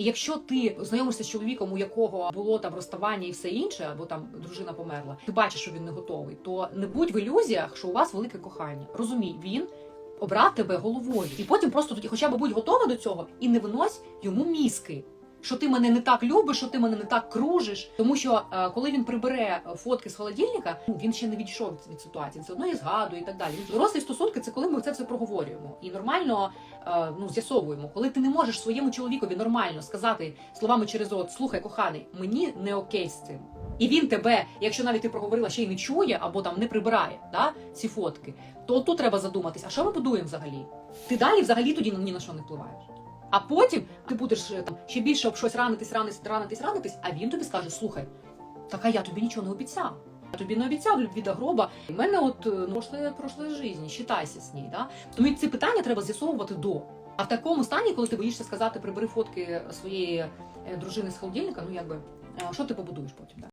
І якщо ти знайомишся з чоловіком, у якого було там розставання і все інше, або там дружина померла, ти бачиш, що він не готовий, то не будь в ілюзіях, що у вас велике кохання. Розумій, він обрав тебе головою, і потім просто тоді, хоча б будь готова до цього, і не винось йому мізки. Що ти мене не так любиш, що ти мене не так кружиш. Тому що е, коли він прибере фотки з холодильника, ну він ще не відійшов від, ситуації. Все одно і згадує і так далі. Дорослі стосунки це коли ми це все проговорюємо і нормально ну з'ясовуємо. Коли ти не можеш своєму чоловікові нормально сказати словами через рот, слухай, коханий, мені не окей з цим. І він тебе, якщо навіть ти проговорила, ще й не чує або там не прибирає да, ці фотки, то тут треба задуматись, а що ми будуємо взагалі? Ти далі взагалі тоді ні на що не впливаєш. А потім ти будеш е, там ще більше об щось ранитись, ранитись, ранитись, ранитись, а він тобі скаже: слухай, так а я тобі нічого не обіцяв. Тобі не обіцяв любві до гроба. У мене от е, ну, прошлої, прошлої житті, считайся з ній. Да? Тому ці питання треба з'ясовувати до. А в такому стані, коли ти боїшся сказати, прибери фотки своєї е, дружини з холодильника, ну якби е, що ти побудуєш потім? Да?